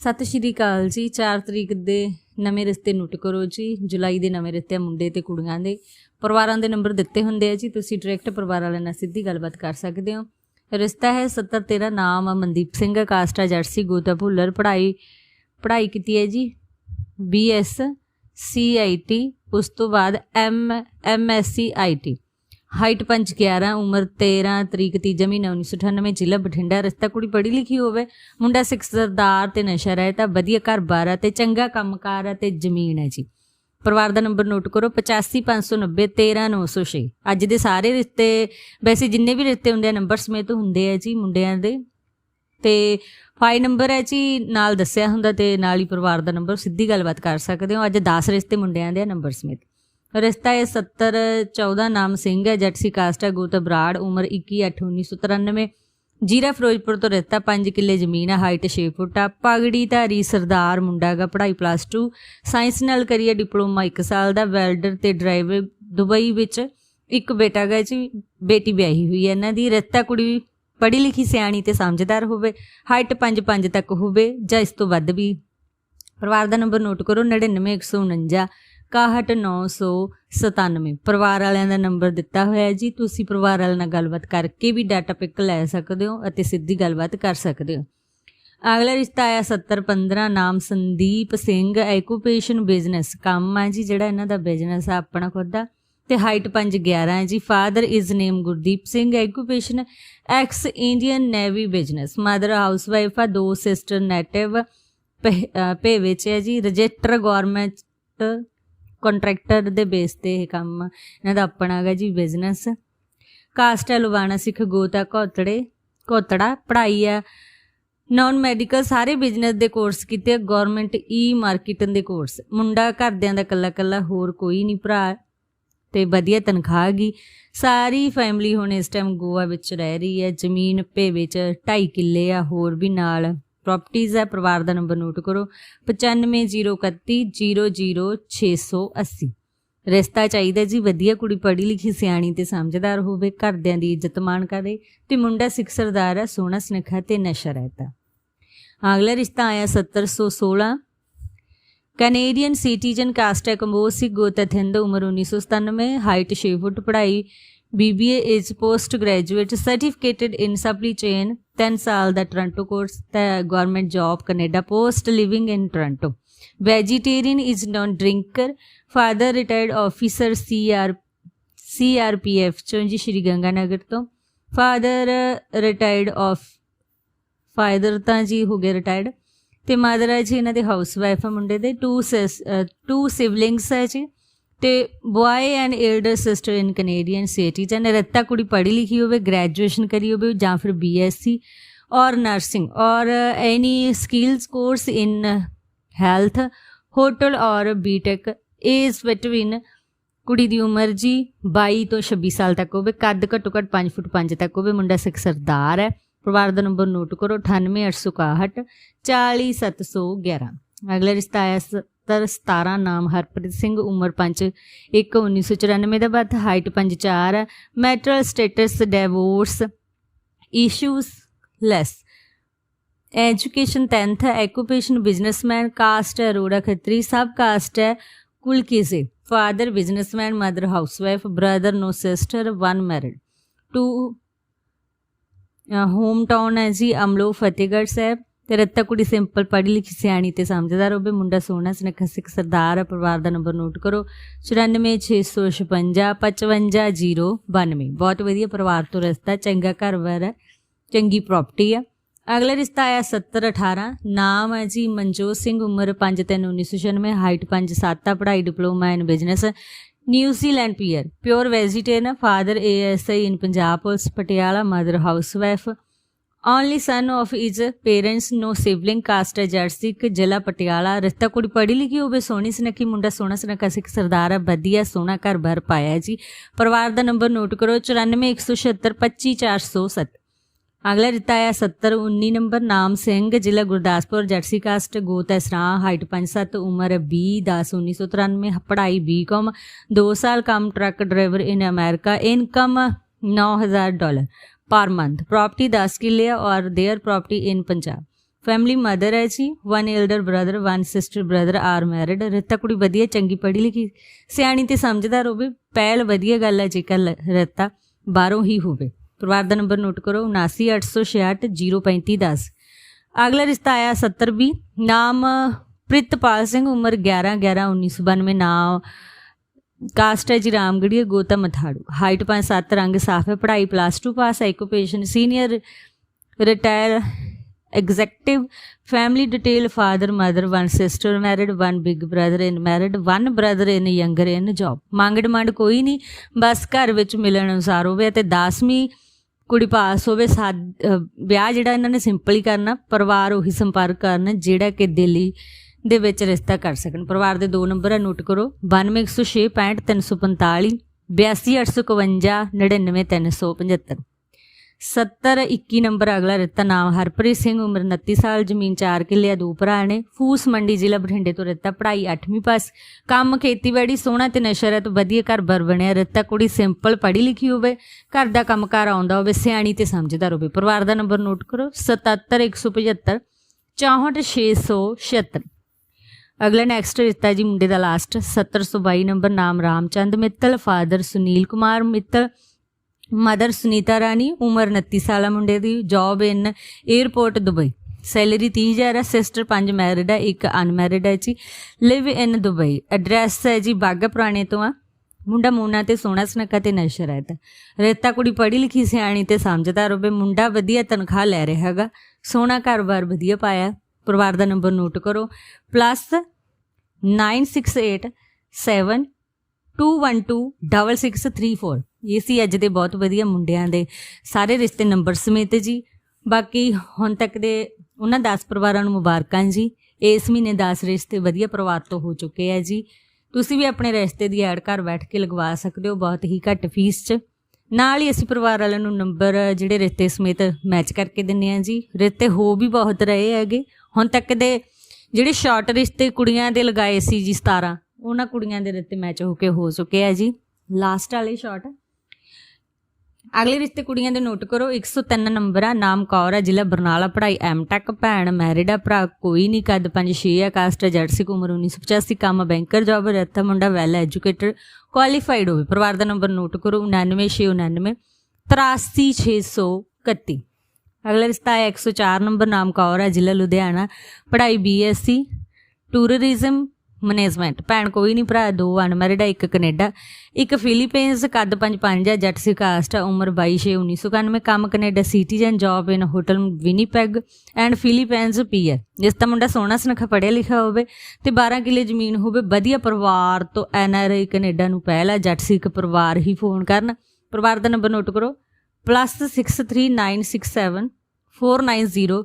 ਸਤਿ ਸ਼੍ਰੀ ਅਕਾਲ ਜੀ। 4 ਤਰੀਕ ਦੇ ਨਵੇਂ ਰਿਸ਼ਤੇ ਨੋਟ ਕਰੋ ਜੀ। ਜੁਲਾਈ ਦੇ ਨਵੇਂ ਰਿਸ਼ਤੇ ਆ ਮੁੰਡੇ ਤੇ ਕੁੜੀਆਂ ਦੇ। ਪਰਿਵਾਰਾਂ ਦੇ ਨੰਬਰ ਦਿੱਤੇ ਹੁੰਦੇ ਆ ਜੀ। ਤੁਸੀਂ ਡਾਇਰੈਕਟ ਪਰਿਵਾਰ ਵਾਲਿਆਂ ਨਾਲ ਸਿੱਧੀ ਗੱਲਬਾਤ ਕਰ ਸਕਦੇ ਹੋ। ਰਿਸ਼ਤਾ ਹੈ 70 13 ਨਾਮ ਆ ਮਨਦੀਪ ਸਿੰਘ ਕਾਸਟਾ ਜਰਸੀ, ਗੋਤਾ ਭੁੱਲਰ, ਪੜ੍ਹਾਈ ਪੜ੍ਹਾਈ ਕੀਤੀ ਹੈ ਜੀ। ਬੀਐਸ ਸੀਆਈਟੀ ਉਸ ਤੋਂ ਬਾਅਦ ਐਮ ਐਮਐਸਸੀ ਆਈਟੀ ਹਾਈਟ 511 ਉਮਰ 13 ਤਰੀਕ ਤੀਜਾ ਮਹੀਨਾ 1998 ਜ਼ਿਲ੍ਹਾ ਬਠਿੰਡਾ, ਰਸਤਾ ਕੁੜੀ ਪੜ੍ਹੀ ਲਿਖੀ ਹੋਵੇ। ਮੁੰਡਾ ਸਿੱਖ ਸਰਦਾਰ ਤੇ ਨਸ਼ਾ ਰਹਿਤਾ ਵਧੀਆ ਘਰ-ਬਾਰ ਹੈ ਤੇ ਚੰਗਾ ਕੰਮਕਾਰ ਹੈ ਤੇ ਜ਼ਮੀਨ ਹੈ ਜੀ। ਪਰਿਵਾਰ ਦਾ ਨੰਬਰ ਨੋਟ ਕਰੋ 8559 13906 ਅੱਜ ਦੇ ਸਾਰੇ ਰਿਸ਼ਤੇ, ਵੈਸੇ ਜਿੰਨੇ ਵੀ ਰਿਸ਼ਤੇ ਹੁੰਦੇ ਆ, ਨੰਬਰ ਸਮੇਤ ਹੁੰਦੇ ਆ ਜੀ ਮੁੰਡਿਆਂ ਦੇ। ਤੇ ਫਾਈ ਨੰਬਰ ਹੈ ਜੀ, ਨਾਲ ਦੱਸਿਆ ਹੁੰਦਾ ਤੇ ਨਾਲ ਹੀ ਪਰਿਵਾਰ ਦਾ ਨੰਬਰ ਸਿੱਧੀ ਗੱਲਬਾਤ ਕਰ ਸਕਦੇ ਹੋ। ਅੱਜ 10 ਰਿਸ਼ਤੇ ਮੁੰਡਿਆਂ ਦੇ ਆ, ਨੰਬਰ ਸਮੇਤ। ਰਿਸ਼ਤਾ ਹੈ 70 14 ਨਾਮ ਸਿੰਘ ਹੈ ਜੱਟਸੀ ਕਾਸਟ ਹੈ ਗੋਤ ਬਰਾੜ, ਉਮਰ 21 8 1993 ਜੀਰਾ ਫਿਰੋਜ਼ਪੁਰ ਤੋਂ ਰਿਸ਼ਤਾ 5 ਕਿੱਲੇ ਜ਼ਮੀਨ ਹੈ, ਹਾਈਟ 6 ਫੁੱਟ ਆ। ਪਗੜੀ ਧਾਰੀ ਸਰਦਾਰ, ਮੁੰਡਾ ਗਾ ਪੜ੍ਹਾਈ ਪਲੱਸ 2 ਸਾਇੰਸ ਨਾਲ ਕਰੀਏ ਡਿਪਲੋਮਾ 1 ਸਾਲ ਦਾ, ਵੈਲਡਰ ਤੇ ਡਰਾਈਵਰ ਦੁਬਈ ਵਿੱਚ ਇੱਕ ਬੇਟਾ ਗਾ ਜੀ ਬੇਟੀ ਵਿਆਹੀ ਹੋਈ ਹੈ। ਇਹਨਾਂ ਦੀ ਰਿਸ਼ਤਾ ਕੁੜੀ ਪੜ੍ਹੀ ਲਿਖੀ ਸਿਆਣੀ ਤੇ ਸਮਝਦਾਰ ਹੋਵੇ, ਹਾਈਟ 5-5 ਤੱਕ ਹੋਵੇ ਜਾਂ ਇਸ ਤੋਂ ਵੱਧ ਵੀ। ਪਰਿਵਾਰ ਦਾ ਨੰਬਰ ਨੋਟ ਕਰੋ 99149 61997 ਪਰਿਵਾਰ ਵਾਲਿਆਂ ਦਾ ਨੰਬਰ ਦਿੱਤਾ ਹੋਇਆ ਹੈ ਜੀ। ਤੁਸੀਂ ਪਰਿਵਾਰ ਵਾਲਿਆਂ ਨਾਲ ਗੱਲਬਾਤ ਕਰਕੇ ਵੀ ਡਾਟਾ ਪਿਕ ਲੈ ਸਕਦੇ ਹੋ ਅਤੇ ਸਿੱਧੀ ਗੱਲਬਾਤ ਕਰ ਸਕਦੇ ਹੋ। ਅਗਲਾ ਰਿਸ਼ਤਾ ਆਇਆ 7015 ਨਾਮ ਸੰਦੀਪ ਸਿੰਘ ਐਕੂਪੇਸ਼ਨ ਬਿਜ਼ਨਸ ਕੰਮ ਆ ਜੀ, ਜਿਹੜਾ ਇਹਨਾਂ ਦਾ ਬਿਜ਼ਨਸ ਆ ਆਪਣਾ ਖੁਦ ਦਾ। ਤੇ ਹਾਈਟ 511 ਹੈ ਜੀ। Father is name Gurdeep Singh occupation ex Indian navy business mother housewife ਆ, ਦੋ ਸਿਸਟਰ ਨੇਟਿਵ ਪੇ ਵਿੱਚ ਹੈ ਜੀ। ਰਜਿਸਟਰ ਗਵਰਨਮੈਂਟ ਕੰਟਰੈਕਟਰ ਦੇ ਬੇਸ ਤੇ ਇਹ ਕੰਮ ਇਹਨਾਂ ਦਾ ਆਪਣਾ ਹੈਗਾ ਜੀ ਬਿਜ਼ਨਸ ਕਾਸਟ ਹੈ ਲੁਬਾਣਾ ਸਿੱਖ ਗੋਤਾ ਕੋਤੜੇ ਕੋਤੜਾ ਪੜ੍ਹਾਈ ਹੈ। ਨਾਨ ਮੈਡੀਕਲ ਸਾਰੇ ਬਿਜ਼ਨਸ ਦੇ ਕੋਰਸ ਕੀਤੇ ਗਵਰਨਮੈਂਟ ਈ ਮਾਰਕੀਟਿੰਗ ਦੇ ਕੋਰਸ ਮੁੰਡਾ ਘਰਦਿਆਂ ਦਾ ਕੱਲਾ ਕੱਲਾ ਹੋਰ ਕੋਈ ਨਹੀਂ ਭਰਾ। ਤੇ ਵਧੀਆ ਤਨਖਾਹ ਗਈ ਸਾਰੀ ਫੈਮਿਲੀ ਹੁਣ ਇਸ ਟਾਈਮ ਗੋਆ ਵਿੱਚ ਰਹਿ ਰਹੀ ਹੈ। ਜ਼ਮੀਨ ਭੇਵੇ 'ਚ 2.5 ਕਿੱਲੇ ਆ, ਹੋਰ ਵੀ ਨਾਲ। ਪ੍ਰਾਪਰਟੀਆਂ ਹੈ, ਪਰਿਵਾਰ ਦਾ ਨੰਬਰ ਨੋਟ ਕਰੋ 9503100680 ਰਿਸ਼ਤਾ ਚਾਹੀਦਾ ਜੀ, ਵਧੀਆ ਕੁੜੀ ਪੜ੍ਹੀ ਲਿਖੀ, ਸਿਆਣੀ ਤੇ ਸਮਝਦਾਰ ਹੋਵੇ, ਘਰਦਿਆਂ ਦੀ ਇੱਜ਼ਤ ਮਾਣ ਕਰੇ ਤੇ ਮੁੰਡਾ ਸਿੱਖ ਸਰਦਾਰ ਹੈ, ਸੋਹਣਾ ਸੁਨੱਖਾ ਤੇ ਨਸ਼ਾ ਰਹਿਤਾ ਅਗਲਾ ਰਿਸ਼ਤਾ ਆਇਆ 1716 ਕੈਨੇਡੀਅਨ ਸਿਟੀਜ਼ਨ ਕਾਸਟ ਹੈ ਕੰਬੋਸੀ ਗੋਤਥਿੰਦ, ਉਮਰ 1997 ਹਾਈਟ 6 ਫੁੱਟ, ਪੜ੍ਹਾਈ BBA is post graduate certificated in supply chain 10 ਸਾਲ ਦਾ ਟੋਰਾਂਟੋ ਕੋਰਸ ਤੇ government job Canada post living in Toronto vegetarian is non drinker father retired officer CR CRPF ਚੋਂ ਜੀ ਸ਼੍ਰੀ ਗੰਗਾਨਗਰ ਤੋਂ ਫਾਦਰ ਰਿਟਾਇਰਡ ਆਫ ਫਾਦਰ ਤਾਂ ਜੀ ਹੋ ਗਏ ਰਿਟਾਇਰਡ ਤੇ ਮਾਦਰ ਹੈ ਜੀ ਇਹਨਾਂ ਦੇ ਹਾਊਸ ਵਾਈਫ ਆ ਮੁੰਡੇ ਦੇ ਟੂ ਟੂ ਸਿਬਲਿੰਗਸ ਹੈ ਜੀ ਤੇ boy and elder sister in Canadian citizen ਰੱਤਾ ਕੁੜੀ ਪੜ੍ਹੀ ਲਿਖੀ ਹੋਵੇ ਗ੍ਰੈਜੂਏਸ਼ਨ ਕਰੀ ਹੋਵੇ, ਜਾਂ ਫਿਰ ਬੀਐਸਸੀ ਔਰ ਨਰਸਿੰਗ ਔਰ any skills course in health hotel ਔਰ ਬੀਟੈਕ ਏਜ ਬਿਟਵੀਨ ਕੁੜੀ ਦੀ ਉਮਰ ਜੀ 22 ਤੋਂ 26 ਸਾਲ ਤੱਕ ਹੋਵੇ, ਕੱਦ ਘੱਟੋ ਘੱਟ 5 ਫੁੱਟ 5 ਤੱਕ ਹੋਵੇ, ਮੁੰਡਾ ਸਿੱਖ ਸਰਦਾਰ ਹੈ, ਪਰਿਵਾਰ ਦਾ ਨੰਬਰ ਨੋਟ ਕਰੋ 98861 40711 ਅਗਲਾ ਰਿਸ਼ਤਾ ਆਇਆ 17 ਨਾਮ ਹਰਪ੍ਰੀਤ ਸਿੰਘ, ਉਮਰ 5 1 1994 ਦਾ ਬਾਅਦ height 54 marital status divorce issues less education 10th occupation businessman caste ਹੈ ਅਰੋੜਾ ਖੱਤਰੀ ਸਬ ਕਾਸਟ ਹੈ, ਕੁਲ ਕਿਸੇ father businessman mother housewife brother no sister one married to home town ਹੈ ਜੀ ਅਮਲੋ ਫਤਿਹਗੜ੍ਹ ਸਾਹਿਬ। ਤੇ ਰੱਤਾ ਕੁੜੀ ਸਿੰਪਲ ਪੜ੍ਹੀ ਲਿਖੀ ਸਿਆਣੀ ਤੇ ਸਮਝਦਾਰ ਹੋਵੇ, ਮੁੰਡਾ ਸੋਹਣਾ, ਸੁਨੱਖਾ ਸਿੱਖ ਸਰਦਾਰ ਹੈ ਪਰਿਵਾਰ ਦਾ ਨੰਬਰ ਨੋਟ ਕਰੋ। 94656 55092 ਬਹੁਤ ਵਧੀਆ ਪਰਿਵਾਰ ਤੋਂ ਰਿਸ਼ਤਾ, ਚੰਗਾ ਘਰ-ਬਾਰ ਹੈ, ਚੰਗੀ ਪ੍ਰਾਪਰਟੀ ਆ। ਅਗਲਾ ਰਿਸ਼ਤਾ ਆਇਆ 70 18 ਨਾਮ ਹੈ ਜੀ ਮਨਜੋਤ ਸਿੰਘ, ਉਮਰ 5 3 1996 ਹਾਈਟ 5 7 ਪੜ੍ਹਾਈ diploma in business New Zealand peer pure vegetarian father ASI in Punjab, police, Patiala mother housewife only son of his parents no sibling caste ਜਰਸਿਕ ਜ਼ਿਲ੍ਹਾ ਪਟਿਆਲਾ। ਰਿਸ਼ਤਾ ਕੁੜੀ ਪੜ੍ਹੀ ਲਿਖੀ ਹੋਵੇ, ਸੋਹਣੀ ਸੁਨੱਖੀ, ਮੁੰਡਾ ਸੋਹਣਾ ਸੁਨੱਖਾ ਸਿੱਖ ਸਰਦਾਰ ਹੈ, ਵਧੀਆ ਸੋਹਣਾ ਘਰ ਬਾਰ ਪਾਇਆ ਜੀ। ਪਰਿਵਾਰ ਦਾ ਨੰਬਰ ਨੋਟ ਕਰੋ 9417625407 ਅਗਲਾ ਰਿਤਾ ਆਇਆ 70 19 ਨੰਬਰ ਨਾਮ ਸਿੰਘ, ਜ਼ਿਲ੍ਹਾ ਗੁਰਦਾਸਪੁਰ ਜਰਸੀ ਕਾਸਟ ਗੋਤ ਐਸਰਾ ਹਾਈਟ 57 ਉਮਰ 20 10 1993 ਪੜ੍ਹਾਈ ਬੀਕਾਮ 2 ਸਾਲ ਕੰਮ truck driver in America income 9000 dollar. Per per month. Property the Askilia or their property in Punjab family mother ਹੈ ਜੀ one elder brother one sister brother are married ਰਿਤਾ ਕੁੜੀ ਵਧੀਆ, ਚੰਗੀ ਪੜ੍ਹੀ ਲਿਖੀ, ਸਿਆਣੀ ਤੇ ਸਮਝਦਾਰ ਹੋਵੇ, ਪਹਿਲ ਵਧੀਆ ਗੱਲ ਹੈ ਜੇਕਰ ਰਿਤਾ ਬਾਹਰੋਂ ਹੀ ਹੋਵੇ। ਪਰਿਵਾਰ ਦਾ ਨੰਬਰ ਨੋਟ ਕਰੋ 7986603510 ਅਗਲਾ ਰਿਸ਼ਤਾ ਆਇਆ 70 ਬੀ ਨਾਮ ਪ੍ਰਿਤਪਾਲ ਸਿੰਘ, ਉਮਰ 11 11 1992 ਨਾਮ ਕਾਸਟ ਹੈ ਜੀ ਰਾਮਗੜੀਆ ਗੋਤਾ ਮਥਾੜੂ। ਹਾਈਟ 5-7 ਰੰਗ ਸਾਫ਼ ਹੈ, ਪੜ੍ਹਾਈ ਪਲੱਸ 2 ਪਾਸ ਹੈ occupation senior retire executive family detail father mother one sister married one big brother in married one brother in younger in job ਮੰਗ ਡਿਮਾਂਡ ਕੋਈ ਨਹੀਂ, ਬਸ ਘਰ ਵਿੱਚ ਮਿਲਣ ਅਨੁਸਾਰ ਹੋਵੇ ਅਤੇ 10ਵੀਂ ਕੁੜੀ ਪਾਸ ਹੋਵੇ, ਸਾਦ- ਵਿਆਹ ਜਿਹੜਾ ਇਹਨਾਂ ਨੇ ਸਿੰਪਲ ਹੀ ਕਰਨਾ, ਪਰਿਵਾਰ ਉਹੀ ਸੰਪਰਕ ਕਰਨ ਜਿਹੜਾ ਕਿ ਦਿੱਲੀ ਦੇ ਵਿੱਚ ਰਿਸ਼ਤਾ ਕਰ ਸਕਣ। ਪਰਿਵਾਰ ਦੇ ਦੋ ਨੰਬਰ ਨੋਟ ਕਰੋ। 9106 65345 82851 99375 70 21 ਨੰਬਰ ਅਗਲਾ ਰਿਤਾ ਨਾਮ ਹਰਪ੍ਰੀਤ ਸਿੰਘ, ਉਮਰ 29 ਸਾਲ, ਜ਼ਮੀਨ 4 ਕਿੱਲੇ ਦੋ ਭਰਾ ਨੇ। ਫੂਸ ਮੰਡੀ ਜ਼ਿਲ੍ਹਾ ਬਠਿੰਡੇ ਤੋਂ ਰਿਸ਼ਤਾ, ਪੜ੍ਹਾਈ 8ਵੀਂ ਪਾਸ। ਕੰਮ, ਖੇਤੀਬਾੜੀ, ਸੋਹਣਾ ਤੇ ਨਸ਼ਾ ਹੈ ਤੋਂ ਵਧੀਆ ਘਰ ਬਰ ਬਣਿਆ। ਰਿਸ਼ਤਾ, ਕੁੜੀ ਸਿੰਪਲ, ਪੜ੍ਹੀ ਲਿਖੀ ਹੋਵੇ। ਘਰ ਦਾ ਕੰਮਕਾਰ ਆਉਂਦਾ ਹੋਵੇ, ਸਿਆਣੀ ਤੇ ਸਮਝਦਾਰ ਹੋਵੇ। ਪਰਿਵਾਰ ਦਾ ਨੰਬਰ ਨੋਟ ਕਰੋ 77 175 64676 ਅਗਲਾ ਨੈਕਸਟ ਰਿਸ਼ਤਾ ਜੀ ਮੁੰਡੇ ਦਾ ਲਾਸਟ 7022 ਨੰਬਰ ਨਾਮ ਰਾਮਚੰਦ ਮਿੱਤਲ ਫਾਦਰ ਸੁਨੀਲ ਕੁਮਾਰ ਮਿੱਤਲ ਮਦਰ ਸੁਨੀਤਾ ਰਾਣੀ, ਉਮਰ 29 ਸਾਲਾ ਮੁੰਡੇ ਦੀ job in airport Dubai salary 30000 ਹੈ ਸਿਸਟਰ ਪੰਜ ਮੈਰਿਡ ਹੈ ਇੱਕ ਅਨਮੈਰਿਡ ਹੈ ਜੀ। ਲਿਵ ਇਨ ਦੁਬਈ। ਐਡਰੈਸ ਹੈ ਜੀ ਬਾਗਾ ਪੁਰਾਣੇ ਤੋਂ ਆ। ਮੁੰਡਾ ਮੋਨਾ ਤੇ ਸੋਹਣਾ ਸੁਨੱਖਾ ਤੇ ਨਸ਼ਰ ਹੈ ਤਾਂ ਰੇਤਾ ਕੁੜੀ ਪੜ੍ਹੀ ਲਿਖੀ, ਸਿਆਣੀ ਤੇ ਸਮਝਦਾਰ ਹੋਵੇ, ਮੁੰਡਾ ਵਧੀਆ ਤਨਖਾਹ ਲੈ ਰਿਹਾ ਹੈਗਾ। ਸੋਹਣਾ ਘਰ-ਬਾਰ ਵਧੀਆ ਪਾਇਆ। ਪਰਿਵਾਰ ਦਾ ਨੰਬਰ ਨੋਟ ਕਰੋ ਪਲੱਸ 9687 2126634 ਇਹ ਸੀ ਅੱਜ ਦੇ ਬਹੁਤ ਵਧੀਆ ਮੁੰਡਿਆਂ ਦੇ ਸਾਰੇ ਰਿਸ਼ਤੇ ਨੰਬਰ ਸਮੇਤ ਜੀ। ਬਾਕੀ ਹੁਣ ਤੱਕ ਦੇ ਉਹਨਾਂ 10 ਪਰਿਵਾਰਾਂ ਨੂੰ ਮੁਬਾਰਕਾਂ ਜੀ। ਇਸ ਮਹੀਨੇ 10 ਰਿਸ਼ਤੇ ਵਧੀਆ ਪਰਿਵਾਰ ਤੋਂ ਹੋ ਚੁੱਕੇ ਆ ਜੀ। ਤੁਸੀਂ ਵੀ ਆਪਣੇ ਰਿਸ਼ਤੇ ਦੀ ਐਡ ਘਰ ਬੈਠ ਕੇ ਲਗਵਾ ਸਕਦੇ ਹੋ, ਬਹੁਤ ਹੀ ਘੱਟ ਫੀਸ 'ਚ। ਨਾਲ ਹੀ ਅਸੀਂ ਪਰਿਵਾਰ ਵਾਲਿਆਂ ਨੂੰ ਨੰਬਰ ਜਿਹੜੇ ਰਿਸ਼ਤੇ ਸਮੇਤ ਮੈਚ ਕਰਕੇ ਦਿੰਨੇ ਆ ਜੀ। ਰਿਸ਼ਤੇ ਹੋ ਵੀ ਬਹੁਤ ਰਹੇ ਹੈਗੇ। ਹੁਣ ਤੱਕ ਦੇ ਜਿਹੜੇ ਸ਼ਾਰਟ ਰਿਸ਼ਤੇ ਕੁੜੀਆਂ ਦੇ ਲਗਾਏ ਸੀ ਜੀ 17 ਉਹਨਾਂ ਕੁੜੀਆਂ ਦੇ ਰਿਸ਼ਤੇ ਮੈਚ ਹੋ ਕੇ ਹੋ ਚੁੱਕੇ ਆ ਜੀ। ਲਾਸਟ ਵਾਲੇ ਸ਼ਾਰਟ ਅਗਲੇ ਰਿਸ਼ਤੇ ਕੁੜੀਆਂ ਦੇ ਨੋਟ ਕਰੋ 103 ਨੰਬਰ ਆ ਨਾਮ ਕੌਰ ਆ, ਜ਼ਿਲ੍ਹਾ ਬਰਨਾਲਾ, ਪੜ੍ਹਾਈ ਐਮ ਟੈਕ ਭੈਣ ਮੈਰਿਡ ਆ, ਭਰਾ ਕੋਈ ਨਹੀਂ ਕੱਦ 5-6 ਆ ਕਾਸਟ ਜਰਸੀ ਉਮਰ 1985 ਕੰਮ ਬੈਂਕਰ ਜੌਬ ਰਹਿਤਾ ਮੁੰਡਾ ਵੈਲ ਐਜੂਕੇਟਡ ਕੁਆਲੀਫਾਈਡ ਹੋਵੇ, ਪਰਿਵਾਰ ਦਾ ਨੰਬਰ ਨੋਟ ਕਰੋ 99699 83631 ਅਗਲਾ ਰਿਸ਼ਤਾ ਹੈ 104 ਨੰਬਰ, ਨਾਮ ਕੌਰ ਹੈ ਜ਼ਿਲ੍ਹਾ ਲੁਧਿਆਣਾ, ਪੜ੍ਹਾਈ ਬੀਐਸਸੀ ਟੂਰਿਜ਼ਮ ਮੈਨੇਜਮੈਂਟ ਭੈਣ ਕੋਈ ਨਹੀਂ ਭਰਾ ਦੋ ਅਨਮੈਰਿਡ ਹੈ ਇੱਕ ਕੈਨੇਡਾ। ਇੱਕ ਫਿਲੀਪੀਨਸ ਕੱਦ 55 ਹੈ ਜੱਟ ਸੀ ਕਾਸਟ ਆ, ਉਮਰ 22 1991 ਕੰਮ Canada citizen job in hotel Winnipeg and Philippines PR ਜਿਸ ਦਾ ਮੁੰਡਾ ਸੋਹਣਾ ਸੁਨੱਖਾ, ਪੜ੍ਹਿਆ ਲਿਖਿਆ ਹੋਵੇ ਤੇ 12 ਕਿੱਲੇ ਜ਼ਮੀਨ ਹੋਵੇ, ਵਧੀਆ ਪਰਿਵਾਰ ਤੋਂ ਐਨਆਰਆਈ ਕੈਨੇਡਾ ਨੂੰ ਪਹਿਲਾ ਜੱਟ ਸੀ ਇੱਕ ਪਰਿਵਾਰ ਹੀ ਫੋਨ ਕਰਨ। ਪਰਿਵਾਰ ਦਾ ਨੰਬਰ ਨੋਟ ਕਰੋ। +63967 490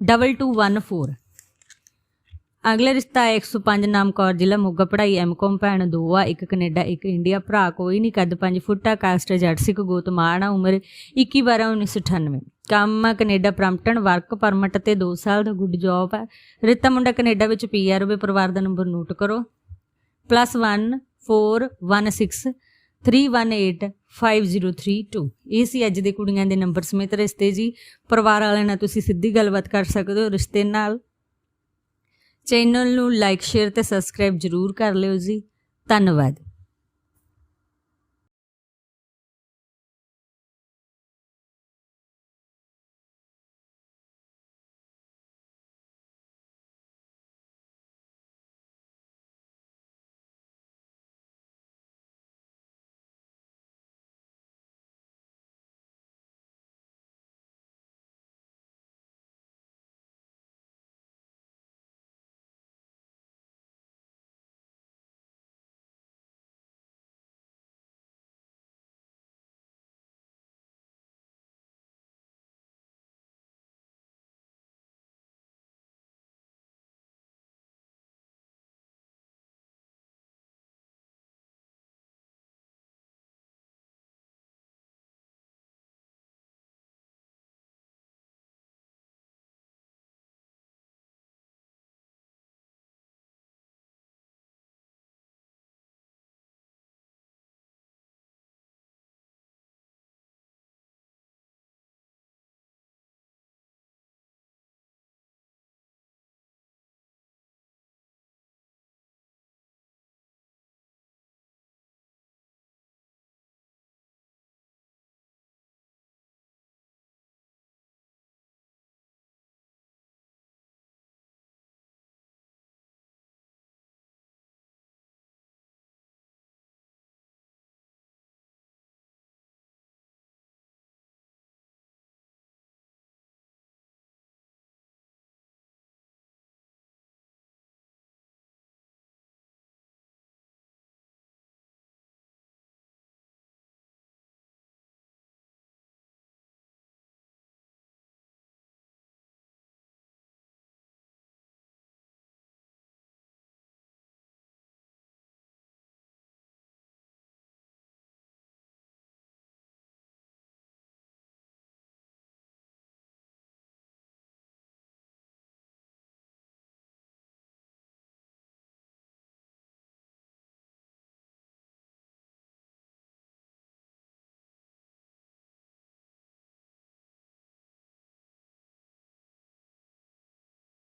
2214 ਅਗਲਾ ਰਿਸ਼ਤਾ ਹੈ 105 ਨਾਮ ਕੌਰ ਜ਼ਿਲ੍ਹਾ ਮੋਗਾ, ਪੜ੍ਹਾਈ ਐਮਕਾਮ ਭੈਣ ਦੋ ਆ ਇੱਕ ਕੈਨੇਡਾ, ਇੱਕ ਇੰਡੀਆ, ਭਰਾ ਕੋਈ ਨਹੀਂ, ਕੱਦ 5 ਫੁੱਟਾ, ਕਾਸਟ ਜੱਟ ਸਿੱਖ, ਗੋਤ ਮਾਣਾ ਉਮਰ 21 12 1998 ਕੰਮ ਆ ਕੈਨੇਡਾ ਪ੍ਰੰਪਟਨ ਵਰਕ ਪਰਮਿਟ ਤੇ 2 ਸਾਲ ਦਾ ਗੁੱਡ ਜੌਬ ਹੈ ਰਿਤਾ ਮੁੰਡਾ ਕੈਨੇਡਾ ਵਿੱਚ ਪੀਆਰ ਹੋਵੇ ਪਰਿਵਾਰ ਦਾ ਨੰਬਰ ਨੋਟ ਕਰੋ। +1 416 318 5032 ਇਹ ਸੀ ਅੱਜ ਦੇ ਕੁੜੀਆਂ ਦੇ ਨੰਬਰ ਸਮੇਤ ਰਿਸ਼ਤੇ ਜੀ। ਪਰਿਵਾਰ ਵਾਲਿਆਂ ਨਾਲ ਤੁਸੀਂ ਸਿੱਧੀ ਗੱਲਬਾਤ ਕਰ ਸਕਦੇ ਹੋ ਰਿਸ਼ਤੇ ਨਾਲ। ਚੈਨਲ ਨੂੰ ਲਾਈਕ ਸ਼ੇਅਰ ਤੇ ਸਬਸਕ੍ਰਾਈਬ ਜਰੂਰ ਕਰ ਲਿਓ ਜੀ। ਧੰਨਵਾਦ।